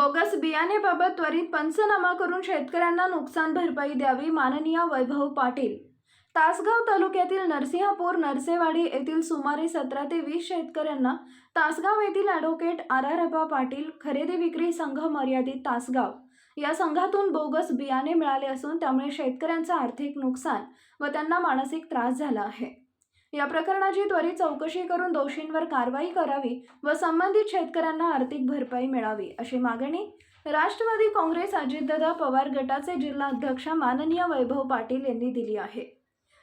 Bogus बियाणेबाबत त्वरित पंचनामा करून शेतकऱ्यांना नुकसान भरपाई द्यावी माननीय वैभव पाटील. तासगाव तालुक्यातील नरसिंहपूर नरसेवाडी येथील सुमारे सतरा ते वीस शेतकऱ्यांना तासगाव येथील ॲडव्होकेट आर आर अबा पाटील खरेदी विक्री संघ मर्यादित तासगाव. या संघातून बोगस बियाणे मिळाले असून त्यामुळे शेतकऱ्यांचं आर्थिक नुकसान व त्यांना मानसिक त्रास झाला आहे. या प्रकरणाची त्वरित चौकशी करून दोषींवर कारवाई करावी व संबंधित शेतकऱ्यांना आर्थिक भरपाई मिळावी अशी मागणी राष्ट्रवादी काँग्रेस अजितदादा पवार गटाचे जिल्हा अध्यक्ष माननीय वैभव पाटील यांनी दिली आहे.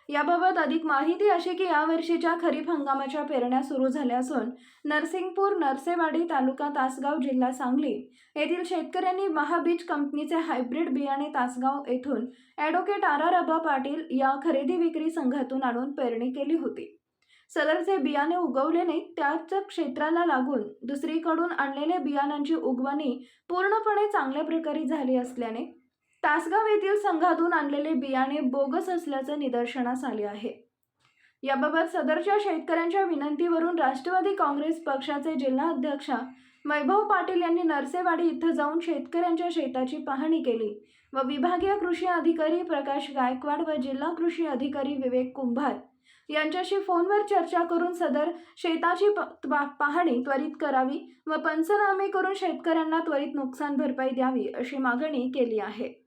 याबाबत अधिक माहिती अशी की यावर्षीच्या खरीप हंगामाच्या पेरण्या सुरू झाल्या असून नरसिंगपूर नरसेवाडी तालुका तासगाव जिल्हा सांगली येथील शेतकऱ्यांनी महाबीज कंपनीचे हायब्रिड बियाणे तासगाव येथून ॲडव्होकेट आर आर अबा पाटील या खरेदी विक्री संघातून आणून पेरणी केली होती. सदरचे बियाणे उगवले नाहीत त्याच क्षेत्राला लागून दुसरीकडून आणलेल्या बियाणांची उगवणी पूर्णपणे चांगल्या प्रकारे झाली असल्याने तासगाव येथील संघातून आणलेले बियाणे बोगस असल्याचं निदर्शनास आले आहे. याबाबत सदरच्या शेतकऱ्यांच्या विनंतीवरून राष्ट्रवादी काँग्रेस पक्षाचे जिल्हा अध्यक्ष वैभव पाटील यांनी नरसेवाडी इथं जाऊन शेतकऱ्यांच्या शेताची पाहणी केली व विभागीय कृषी अधिकारी प्रकाश गायकवाड व जिल्हा कृषी अधिकारी विवेक कुंभार यांच्याशी फोनवर चर्चा करून सदर शेताची प- पाहणी त्वरित करावी व पंचनामे करून शेतकऱ्यांना त्वरित नुकसान भरपाई द्यावी अशी मागणी केली आहे.